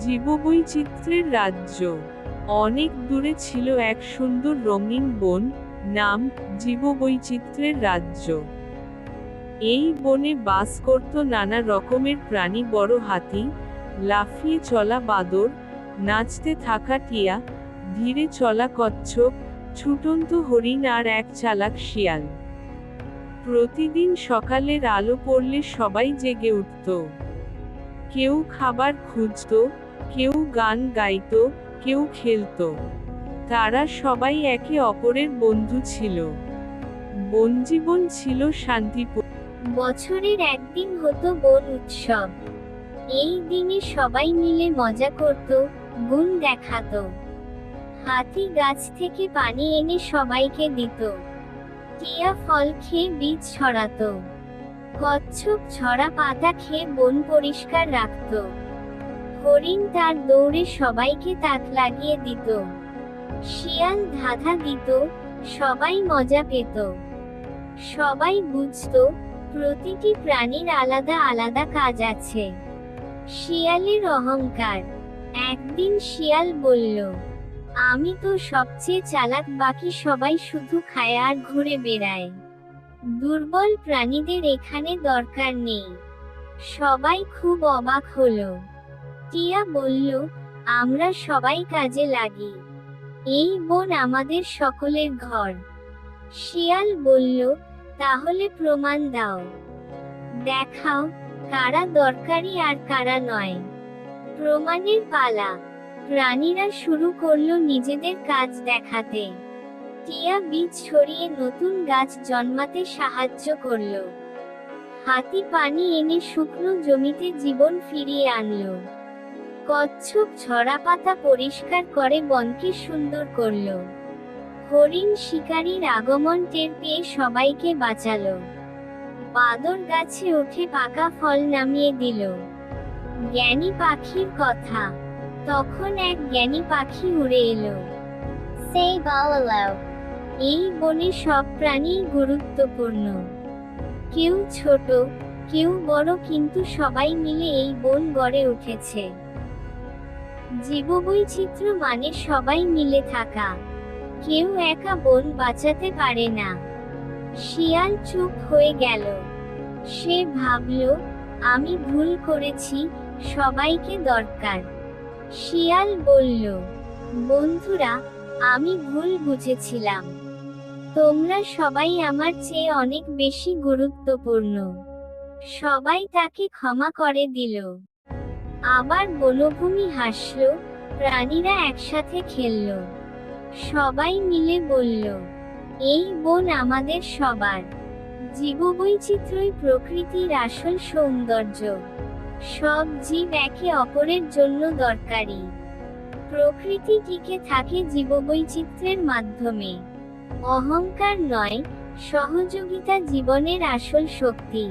জীববৈচিত্র্যের রাজ্য। অনেক দূরে ছিল এক সুন্দর রঙিন বন, নাম জীববৈচিত্র্যের রাজ্য। এই বনে বাস করত নানা রকমের প্রাণী বড় হাতি, লাফিয়ে চলা বাদর, নাচতে থাকা টিয়া, ধীরে চলা কচ্ছপ, ছুটন্ত হরিণ আর এক চালাক শিয়াল। প্রতিদিন সকালের আলো পড়লে সবাই জেগে উঠত। কেউ খাবার খুঁজত কেউ গান গাইত, কেউ খেলতো। তারা সবাই একে অপরের বন্ধু ছিল। বনজীবন ছিল শান্তিপূর্ণ। বছরের একদিন হতো বন উৎসব। এই দিনে সবাই মিলে মজা করত গুণ দেখাতো। হাতি গাছ থেকে পানি এনে সবাইকে দিত। টিয়া ফল খেয়ে বীজ ছড়াতো। কচ্ছপ ছড়া পাতা খেয়ে বন পরিষ্কার রাখত। হরিণ তার দৌড়ে সবাইকে তাক লাগিয়ে দিত। শিয়াল ধাঁধা দিত, সবাই মজা পেত। সবাই বুঝতো, প্রতিটি প্রাণীর আলাদা আলাদা কাজ আছে। শিয়ালের অহংকার। একদিন শিয়াল বলল, আমি তো সবচেয়ে চালাক, বাকি সবাই শুধু খায় আর ঘুরে বেড়ায়। দুর্বল প্রাণীদের এখানে দরকার নেই। সবাই খুব অবাক হলো। টিয়া বলল, আমরা সবাই কাজে লাগি। এই বন আমাদের সকলের ঘর। শিয়াল বলল, তাহলে প্রমাণ দাও। দেখাও, কারা দরকারি আর কারা নয়। প্রমাণের পালা। প্রাণীরা শুরু করল নিজেদের কাজ দেখাতে। টিয়া বীজ ছড়িয়ে নতুন গাছ জন্মাতে সাহায্য করল। হাতি পানি এনে শুকনো জমিতে জীবন ফিরিয়ে আনলো। কচ্ছপ ঝরা পাতা পরিষ্কার করে বনকে সুন্দর করল। হরিণ শিকারীর আগমন টের পেয়ে সবাইকে বাঁচালো। বাদর গাছে উঠে পাকা ফল নামিয়ে দিল। জ্ঞানী পাখির কথা। তখন এক জ্ঞানী পাখি উড়ে এলো। সেই বলালাও। এই বনে সব প্রাণী গুরুত্বপূর্ণ। কেউ ছোট, কেউ বড়, কিন্তু সবাই মিলে এই বন গড়ে উঠেছে। জীববৈচিত্র্য মানে সবাই মিলে থাকা। কেউ একা বন বাঁচাতে পারে না। শিয়াল চুপ হয়ে গেল। সে ভাবল, আমি ভুল করেছি, সবাইকে দরকার। শিয়াল বলল, বন্ধুরা, আমি ভুল বুঝেছিলাম। তোমরা সবাই আমার চেয়ে অনেক বেশি গুরুত্বপূর্ণ। সবাই তাকে ক্ষমা করে দিল। আবার বনভূমি হাসল, প্রাণীরা একসাথে খেলল। সবাই মিলে বলল, এই বন আমাদের সবার। জীববৈচিত্র্যই প্রকৃতির আসল সৌন্দর্য। সব জীব একে অপরের জন্য দরকারি। প্রকৃতি টিকে থাকে জীববৈচিত্র্যের মাধ্যমে। অহংকার নয়, সহযোগিতা জীবনের আসল শক্তি।